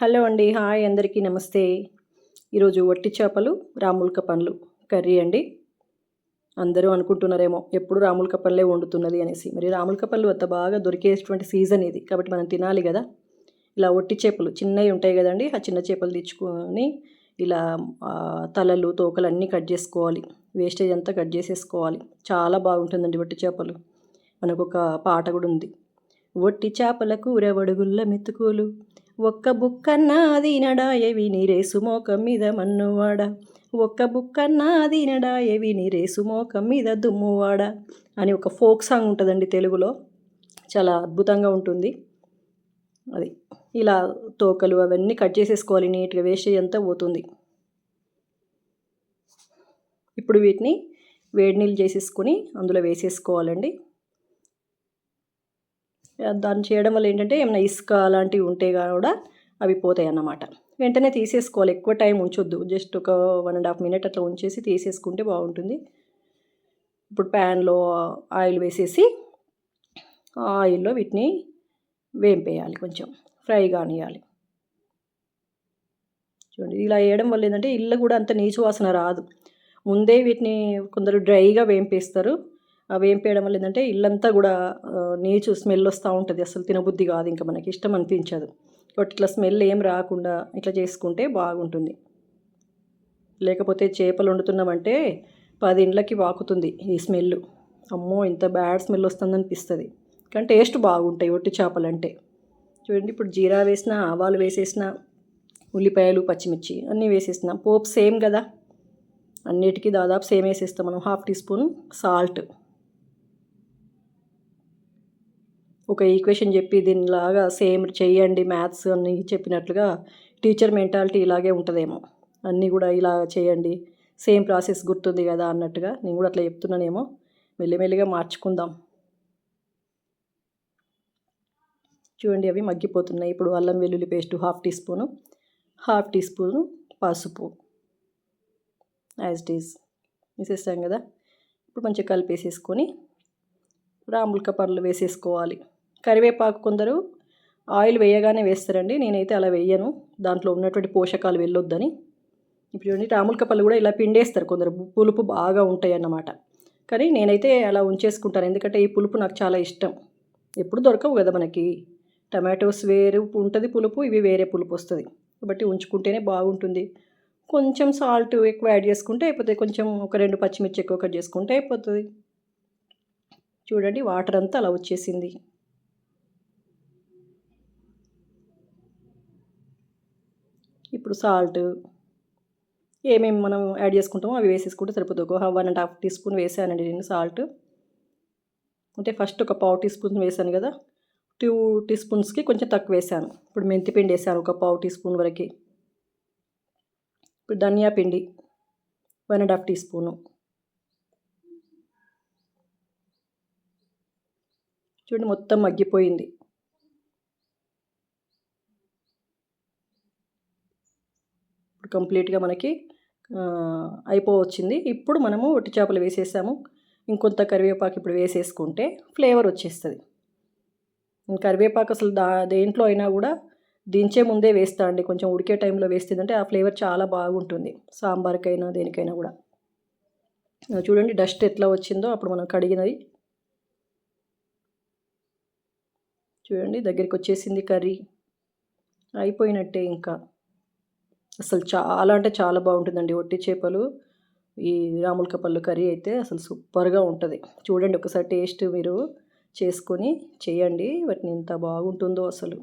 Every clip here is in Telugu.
హలో అండి హాయ్ అందరికీ నమస్తే. ఈరోజు వట్టి చేపలు రాములక పండ్లు కర్రీ అండి. అందరూ అనుకుంటున్నారేమో ఎప్పుడు రాములక పళ్ళే వండుతున్నది అనేసి. మరి రాములక పళ్ళు అంత బాగా దొరికేటువంటి సీజన్ ఇది కాబట్టి మనం తినాలి కదా. ఇలా ఒట్టి చేపలు చిన్నవి ఉంటాయి కదండి ఆ చిన్న చేపలు తెచ్చుకొని ఇలా తలలు తోకలు అన్నీ కట్ చేసుకోవాలి. వేస్టేజ్ అంతా కట్ చేసేసుకోవాలి. చాలా బాగుంటుందండి వట్టి చేపలు. మనకు ఒక పాట కూడా ఉంది. వట్టి చేపల కూర వడుగుల్ల మెతుకులు ఒక్క బుక్కన్నా నడాయవి నీరేసు మోకం మీద మన్నువాడ. ఒక్క బుక్కన్నాది నడాయవి నీరేసు మోకం మీద దుమ్మువాడ అని ఒక ఫోక్ సాంగ్ ఉంటుందండి తెలుగులో. చాలా అద్భుతంగా ఉంటుంది. అది ఇలా తోకలు అవన్నీ కట్ చేసేసుకోవాలి నీట్గా వేస్ట్ అంతా పోతుంది. ఇప్పుడు వీటిని వేడి నీళ్ళు చేసేసుకొని అందులో వేసేసుకోవాలండి. దాన్ని చేయడం వల్ల ఏంటంటే ఏమైనా ఇసుక అలాంటివి ఉంటే కూడా అవి పోతాయి అన్నమాట వెంటనే తీసేసుకోవాలి. ఎక్కువ టైం ఉంచొద్దు. జస్ట్ ఒక వన్ అండ్ హాఫ్ మినిట్ అట్లా ఉంచేసి తీసేసుకుంటే బాగుంటుంది. ఇప్పుడు ప్యాన్లో ఆయిల్ వేసేసి ఆయిల్లో వీటిని వేంపేయాలి కొంచెం. ఫ్రై కానియాలి చూడండి. ఇలా వేయడం వల్ల ఏంటంటే ఇల్లు కూడా అంత నీచు వాసన రాదు. ముందే వీటిని కొందరు డ్రైగా వేంపేస్తారు. వేంపేయడం వల్ల ఏంటంటే ఇల్లంతా కూడా నీచు స్మెల్ వస్తూ ఉంటుంది. అసలు తినబుద్ధి కాదు ఇంకా మనకి. ఇష్టం అనిపించదు. కాబట్టి ఇట్లా స్మెల్ ఏం రాకుండా ఇట్లా చేసుకుంటే బాగుంటుంది. లేకపోతే చేపలు వండుతున్నామంటే పది ఇండ్లకి వాకుతుంది ఈ స్మెల్ అమ్మో ఇంత బ్యాడ్ స్మెల్ వస్తుంది అనిపిస్తుంది. కానీ టేస్ట్ బాగుంటాయి ఒట్టి చేపలు అంటే చూడండి ఇప్పుడు జీరా వేసిన ఆవాలు వేసేసిన ఉల్లిపాయలు పచ్చిమిర్చి అన్నీ వేసేసిన పోపు సేమ్ కదా? అన్నిటికీ దాదాపు సేమ్ వేసేస్తాం మనం. Half teaspoon salt. ఒక ఈక్వేషన్ చెప్పి దీనిలాగా సేమ్ చేయండి మ్యాథ్స్ అని చెప్పినట్లుగా టీచర్ మెంటాలిటీ ఇలాగే ఉంటుందేమో. అన్నీ కూడా ఇలా చేయండి. సేమ్ ప్రాసెస్ గుర్తుంది కదా అన్నట్టుగా నేను కూడా అట్లా చెప్తున్నానేమో. మెల్లిమెల్లిగా మార్చుకుందాం. చూడండి అవి మగ్గిపోతున్నాయి. ఇప్పుడు అల్లం వెల్లుల్లి paste half teaspoon half teaspoon పసుపు. యాజ్ ఇట్ ఈజ్ వేసేస్తాం కదా. ఇప్పుడు మంచిగా కలిపేసేసుకొని రాములక పర్లు వేసేసుకోవాలి. కరివేపాకు కొందరు ఆయిల్ వేయగానే వేస్తారండి. నేనైతే అలా వేయను. దాంట్లో ఉన్నటువంటి పోషకాలు వెళ్ళొద్దని. ఇప్పుడు చూడండి రాములక పళ్ళు కూడా ఇలా పిండేస్తారు కొందరు. పులుపు బాగా ఉంటాయి అన్నమాట కానీ నేనైతే అలా ఉంచేసుకుంటాను. ఎందుకంటే ఈ పులుపు నాకు చాలా ఇష్టం. ఎప్పుడు దొరకవు కదా మనకి. టమాటోస్ వేరు ఉంటుంది పులుపు ఇవి వేరే పులుపు వస్తుంది. కాబట్టి ఉంచుకుంటేనే బాగుంటుంది. కొంచెం సాల్ట్ ఎక్కువ యాడ్ చేసుకుంటే అయిపోతుంది. కొంచెం ఒక రెండు పచ్చిమిర్చి ఎక్కువ కట్ చేసుకుంటే అయిపోతుంది. చూడండి వాటర్ అంతా అలా వచ్చేసింది. ఇప్పుడు సాల్ట్ ఏమేమి మనం యాడ్ చేసుకుంటామో అవి వేసేసుకుంటే సరిపోతుంది. ఒక one and half teaspoon వేసానండి నేను సాల్ట్ అంటే ఫస్ట్ ఒక పావు టీ స్పూన్ వేసాను కదా టూ టీ స్పూన్స్కి కొంచెం తక్కువ వేసాను. ఇప్పుడు మెంతిపిండి వేసాను ఒక పావు టీ స్పూన్ వరకు. ఇప్పుడు ధనియా పిండి one and half teaspoon చూడండి మొత్తం మగ్గిపోయింది ఇప్పుడు కంప్లీట్గా మనకి అయిపోవచ్చింది. ఇప్పుడు మనము ఒట్టి చేపలు వేసేసాము. ఇంకొంత కరివేపాకు ఇప్పుడు వేసేసుకుంటే ఫ్లేవర్ వచ్చేస్తుంది. కరివేపాకు అసలు దా దేంట్లో అయినా కూడా దించే ముందే వేస్తా అండి. కొంచెం ఉడికే టైంలో వేస్తుందంటే ఆ ఫ్లేవర్ చాలా బాగుంటుంది. సాంబార్కైనా దేనికైనా కూడా. చూడండి డస్ట్ ఎట్లా వచ్చిందో అప్పుడు మనం కడిగినది. చూడండి దగ్గరికి వచ్చేసింది కర్రీ. అయిపోయినట్టే ఇంకా. అసలు చాలా అంటే చాలా బాగుంటుందండి ఒట్టి చేపలు. ఈ రాములక పళ్ళు కర్రీ అయితే అసలు సూపర్గా ఉంటుంది. చూడండి ఒకసారి టేస్ట్ మీరు చేసుకొని చేయండి. వాటిని ఎంత బాగుంటుందో అసలు.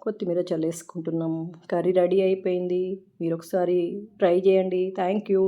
కొత్తిమీర చల్లేసుకుంటున్నాం. కర్రీ రెడీ అయిపోయింది. మీరు ఒకసారి ట్రై చేయండి. Thank you.